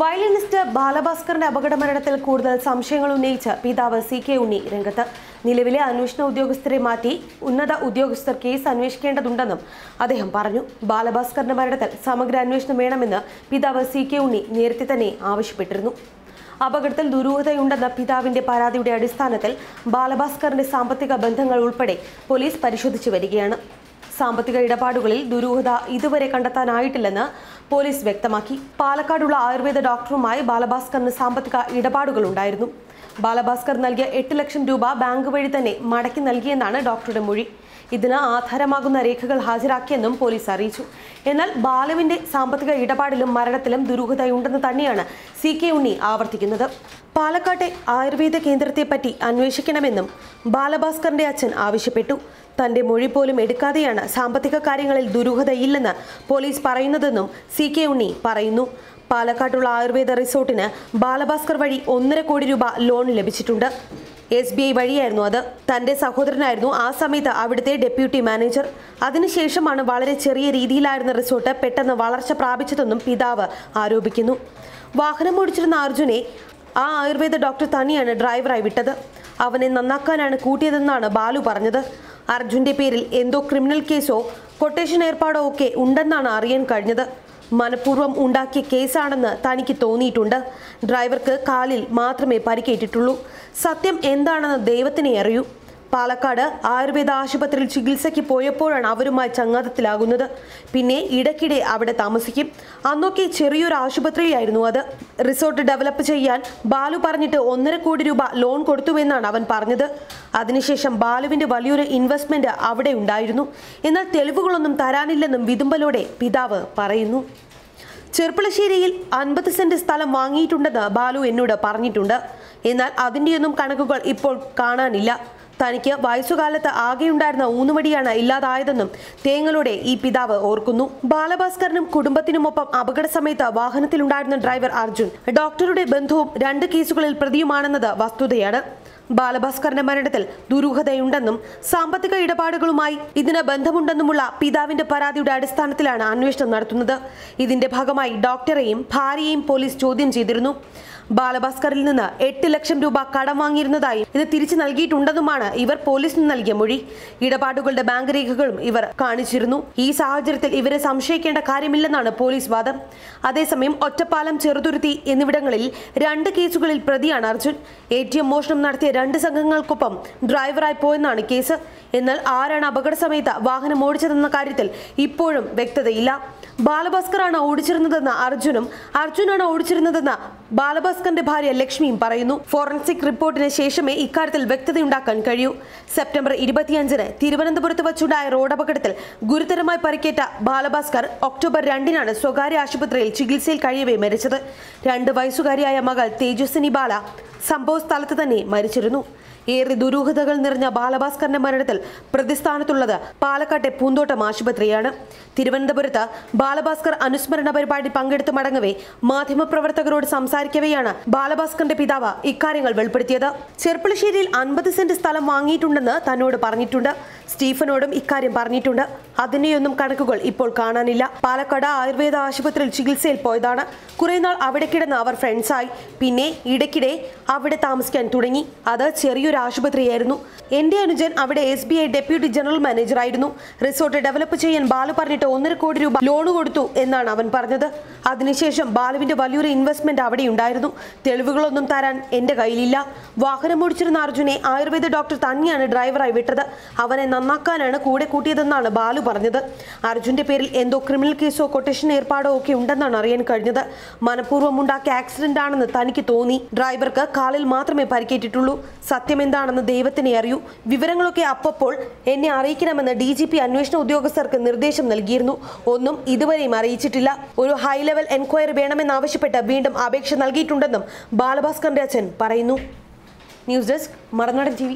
Violinist ബാലഭാസ്കറിന്റെ അപകട മരണത്തിൽ കൂടുതൽ സംശയങ്ങൾ ഉന്നയിച്ച് പിതാവ് സി കെ ഉണ്ണി രംഗത്ത്. നിലവിലെ അന്വേഷണ ഉദ്യോഗസ്ഥരെ മാറ്റി ഉന്നത ഉദ്യോഗസ്ഥർ കേസ് അന്വേഷിക്കേണ്ടതുണ്ടെന്നും അദ്ദേഹം പറഞ്ഞു. ബാലഭാസ്കറിന്റെ മരണത്തിൽ സമഗ്ര അന്വേഷണം വേണമെന്ന് പിതാവ് സി കെ ഉണ്ണി നേരത്തെ തന്നെ ആവശ്യപ്പെട്ടിരുന്നു. അപകടത്തിൽ ദുരൂഹതയുണ്ടെന്ന പിതാവിന്റെ പരാതിയുടെ അടിസ്ഥാനത്തിൽ ബാലഭാസ്കറിന്റെ സാമ്പത്തിക ബന്ധങ്ങൾ ഉൾപ്പെടെ പോലീസ് പരിശോധിച്ചു വരികയാണ്. സാമ്പത്തിക ഇടപാടുകളിൽ ദുരൂഹത ഇതുവരെ കണ്ടെത്താനായിട്ടില്ലെന്ന് പോലീസ് വ്യക്തമാക്കി. പാലക്കാടുള്ള ആയുർവേദ ഡോക്ടറുമായി ബാലഭാസ്കറിന് സാമ്പത്തിക ഇടപാടുകൾ ഉണ്ടായിരുന്നു. ബാലഭാസ്കർ നൽകിയ എട്ട് ലക്ഷം രൂപ ബാങ്ക് വഴി തന്നെ മടക്കി നൽകിയെന്നാണ് ഡോക്ടറുടെ മൊഴി. ഇതിന് ആധാരമാകുന്ന രേഖകൾ ഹാജരാക്കിയെന്നും പോലീസ് അറിയിച്ചു. എന്നാൽ ബാലുവിന്റെ സാമ്പത്തിക ഇടപാടിലും മരണത്തിലും ദുരൂഹതയുണ്ടെന്ന് തന്നെയാണ് സി കെ ഉണ്ണി ആവർത്തിക്കുന്നത്. പാലക്കാട്ടെ ആയുർവേദ കേന്ദ്രത്തെപ്പറ്റി അന്വേഷിക്കണമെന്നും ബാലഭാസ്കറിന്റെ അച്ഛൻ ആവശ്യപ്പെട്ടു. തന്റെ മൊഴി പോലും എടുക്കാതെയാണ് സാമ്പത്തിക കാര്യങ്ങളിൽ ദുരൂഹതയില്ലെന്ന് പോലീസ് പറയുന്നതെന്നും സി കെ ഉണ്ണി പറയുന്നു. പാലക്കാട്ടുള്ള ആയുർവേദ റിസോർട്ടിന് ബാലഭാസ്കർ വഴി ഒന്നര കോടി രൂപ ലോൺ ലഭിച്ചിട്ടുണ്ട്. എസ് ബി ഐ വഴിയായിരുന്നു അത്. തന്റെ സഹോദരനായിരുന്നു ആ സമയത്ത് അവിടുത്തെ ഡെപ്യൂട്ടി മാനേജർ. അതിനുശേഷമാണ് വളരെ ചെറിയ രീതിയിലായിരുന്ന റിസോർട്ട് പെട്ടെന്ന് വളർച്ച പ്രാപിച്ചതെന്നും പിതാവ് ആരോപിക്കുന്നു. വാഹനം ഓടിച്ചിരുന്ന അർജുനെ ആ ആയുർവേദ ഡോക്ടർ തന്നെയാണ് ഡ്രൈവറായി വിട്ടത്. അവനെ നന്നാക്കാനാണ് കൂട്ടിയതെന്നാണ് ബാലു പറഞ്ഞത്. അർജുന്റെ പേരിൽ എന്തോ ക്രിമിനൽ കേസോ കൊട്ടേഷൻ ഏർപ്പാടോ ഒക്കെ ഉണ്ടെന്നാണ് അറിയാൻ കഴിഞ്ഞത്. മനഃപൂർവം ഉണ്ടാക്കിയ കേസാണെന്ന് തനിക്ക് തോന്നിയിട്ടുണ്ട്. ഡ്രൈവർക്ക് കാലിൽ മാത്രമേ പരിക്കേറ്റിട്ടുള്ളൂ. സത്യം എന്താണെന്ന് ദൈവത്തിനെ അറിയൂ. പാലക്കാട് ആയുർവേദ ആശുപത്രിയിൽ ചികിത്സയ്ക്ക് പോയപ്പോഴാണ് അവരുമായി ചങ്ങാതത്തിലാകുന്നത് പിന്നെ ഇടയ്ക്കിടെ അവിടെ താമസിക്കും. അന്നൊക്കെ ചെറിയൊരു ആശുപത്രിയായിരുന്നു അത്. റിസോർട്ട് ഡെവലപ്പ് ചെയ്യാൻ ബാലു പറഞ്ഞിട്ട് ഒന്നര കോടി രൂപ ലോൺ കൊടുത്തുവെന്നാണ് അവൻ പറഞ്ഞത്. അതിനുശേഷം ബാലുവിന്റെ വലിയൊരു ഇൻവെസ്റ്റ്മെന്റ് അവിടെ ഉണ്ടായിരുന്നു. എന്നാൽ തെളിവുകളൊന്നും തരാനില്ലെന്നും വിതുമ്പലോടെ പിതാവ് പറയുന്നു. ചെർപ്പളശ്ശേരിയിൽ അൻപത് സെന്റ് സ്ഥലം വാങ്ങിയിട്ടുണ്ടെന്ന് ബാലു എന്നോട് പറഞ്ഞിട്ടുണ്ട്. എന്നാൽ അതിന്റെയൊന്നും കണക്കുകൾ ഇപ്പോൾ കാണാനില്ല. തനിക്ക് വയസ്സുകാലത്ത് ആകെയുണ്ടായിരുന്ന ഊന്നുമടിയാണ് ഇല്ലാതായതെന്നും തേങ്ങളുടെ ഈ പിതാവ് ഓർക്കുന്നു. ബാലഭാസ്കറിനും കുടുംബത്തിനുമൊപ്പം അപകട സമയത്ത് വാഹനത്തിലുണ്ടായിരുന്ന ഡ്രൈവർ അർജുൻ. ഡോക്ടറുടെ ബന്ധുവും രണ്ട് കേസുകളിൽ പ്രതിയുമാണെന്നത് വസ്തുതയാണ്. ബാലഭാസ്കറിന്റെ മരണത്തിൽ ദുരൂഹതയുണ്ടെന്നും സാമ്പത്തിക ഇടപാടുകളുമായി ഇതിന് ബന്ധമുണ്ടെന്നുമുള്ള പിതാവിന്റെ പരാതിയുടെ അടിസ്ഥാനത്തിലാണ് അന്വേഷണം നടത്തുന്നത്. ഇതിന്റെ ഭാഗമായി ഡോക്ടറെയും ഭാര്യയെയും പോലീസ് ചോദ്യം ചെയ്തിരുന്നു. ബാലഭാസ്കറിൽ നിന്ന് എട്ട് ലക്ഷം രൂപ കടം വാങ്ങിയിരുന്നതായി ഇത് തിരിച്ചു നൽകിയിട്ടുണ്ടെന്നുമാണ് ഇവർ പോലീസിന് നൽകിയ മൊഴി. ഇടപാടുകളുടെ ബാങ്ക് രേഖകളും ഇവർ കാണിച്ചിരുന്നു. ഈ സാഹചര്യത്തിൽ ഇവരെ സംശയിക്കേണ്ട കാര്യമില്ലെന്നാണ് പോലീസ് വാദം. അതേസമയം ഒറ്റപ്പാലം ചെറുതുരുത്തി എന്നിവിടങ്ങളിൽ രണ്ട് കേസുകളിൽ പ്രതിയാണ് അർജുൻ. എ മോഷണം നടത്തിയ രണ്ട് സംഘങ്ങൾക്കൊപ്പം ഡ്രൈവറായി പോയെന്നാണ് കേസ്. എന്നാൽ ആരാണ് അപകട സമയത്ത് വാഹനം ഓടിച്ചതെന്ന കാര്യത്തിൽ ഇപ്പോഴും വ്യക്തതയില്ല. ബാലഭാസ്കറാണ് ഓടിച്ചിരുന്നതെന്ന് അർജുനും അർജുനാണ് ഓടിച്ചിരുന്നതെന്ന് ബാലഭാസ്കറിന്റെ ഭാര്യ ലക്ഷ്മിയും പറയുന്നു ഫോറൻസിക് റിപ്പോർട്ടിന് ശേഷമേ ഇക്കാര്യത്തിൽ വ്യക്തതയുണ്ടാക്കാൻ കഴിയൂ. സെപ്റ്റംബർ ഇരുപത്തിയഞ്ചിന് തിരുവനന്തപുരത്ത് വച്ചുണ്ടായ റോഡപകടത്തിൽ ഗുരുതരമായി പരിക്കേറ്റ ബാലഭാസ്കർ ഒക്ടോബർ രണ്ടിനാണ് സ്വകാര്യ ആശുപത്രിയിൽ ചികിത്സയിൽ കഴിയവേ മരിച്ചത്. രണ്ട് വയസ്സുകാരിയായ മകൾ തേജസ്വിനി ബാല സംഭവ സ്ഥലത്ത് തന്നെ മരിച്ചിരുന്നു. ഏറെ ദുരൂഹതകൾ നിറഞ്ഞ ബാലഭാസ്കറിന്റെ മരണത്തിൽ പ്രതിസ്ഥാനത്തുള്ളത് പാലക്കാട്ടെ പൂന്തോട്ടം ആശുപത്രിയാണ്. തിരുവനന്തപുരത്ത് ബാലഭാസ്കർ അനുസ്മരണ പരിപാടി പങ്കെടുത്ത് മടങ്ങവേ മാധ്യമപ്രവർത്തകരോട് സംസാരിക്കവെയാണ് ബാലഭാസ്കറിന്റെ പിതാവ് ഇക്കാര്യങ്ങൾ വെളിപ്പെടുത്തിയത്. ചെർപ്പളശ്ശേരിയിൽ അൻപത് സെന്റ് സ്ഥലം വാങ്ങിയിട്ടുണ്ടെന്ന് തന്നോട് പറഞ്ഞിട്ടുണ്ട്. സ്റ്റീഫനോടും ഇക്കാര്യം പറഞ്ഞിട്ടുണ്ട്. അതിനെയൊന്നും കണക്കുകൾ ഇപ്പോൾ കാണാനില്ല. പാലക്കാട് ആയുർവേദ ആശുപത്രിയിൽ ചികിത്സയിൽ പോയതാണ്. കുറെ നാൾ അവിടെ കിടന്ന് അവർ ഫ്രണ്ട്സായി പിന്നെ ഇടയ്ക്കിടെ അവിടെ താമസിക്കാൻ തുടങ്ങി. അത് ചെറിയൊരു ആശുപത്രിയായിരുന്നു. എന്റെ അനുജൻ അവിടെ S B I deputy general മാനേജറായിരുന്നു resort develop ചെയ്യാൻ ബാലു പറഞ്ഞിട്ട് ഒന്നര കോടി രൂപ ലോൺ കൊടുത്തു എന്നാണ് അവൻ പറഞ്ഞത്. അതിനുശേഷം ബാലുവിന്റെ വലിയൊരു ഇൻവെസ്റ്റ്മെന്റ് അവിടെ ഉണ്ടായിരുന്നു. തെളിവുകളൊന്നും തരാൻ എന്റെ കയ്യിലില്ല. വാഹനം ഓടിച്ചിരുന്ന അർജുനെ ആയുർവേദ ഡോക്ടർ തന്നെയാണ് ഡ്രൈവറായി വിട്ടത്. അവനെ നന്നാക്കാനാണ് കൂടെ കൂട്ടിയതെന്നാണ് ബാലു പറഞ്ഞത്. അർജുന്റെ പേരിൽ എന്തോ ക്രിമിനൽ കേസോ കൊട്ടേഷൻ ഏർപ്പാടോ ഒക്കെ ഉണ്ടെന്നാണ് അറിയാൻ കഴിഞ്ഞത്. മനഃപൂർവം ഉണ്ടാക്കിയ ആക്സിഡന്റ് ആണെന്ന് തനിക്ക് തോന്നി. ഡ്രൈവർക്ക് കാലിൽ മാത്രമേ പരിക്കേറ്റിട്ടുള്ളൂ. സത്യം എന്താണെന്ന് ദൈവത്തിനെ അറിയൂ. വിവരങ്ങളൊക്കെ അപ്പപ്പോൾ എന്നെ അറിയിക്കണമെന്ന് ഡി ജി പി അന്വേഷണ ഉദ്യോഗസ്ഥർക്ക് നിർദ്ദേശം നൽകിയിരുന്നു. ഒന്നും ഇതുവരെയും അറിയിച്ചിട്ടില്ല. ഒരു ഹൈ ലെവൽ എൻക്വയറി വേണമെന്നാവശ്യപ്പെട്ട് വീണ്ടും അപേക്ഷ നൽകിയിട്ടുണ്ടെന്നും ബാലഭാസ്കറിന്റെ അച്ഛൻ പറയുന്നു. ന്യൂസ് ഡെസ്ക് മറുനാടൻ ടി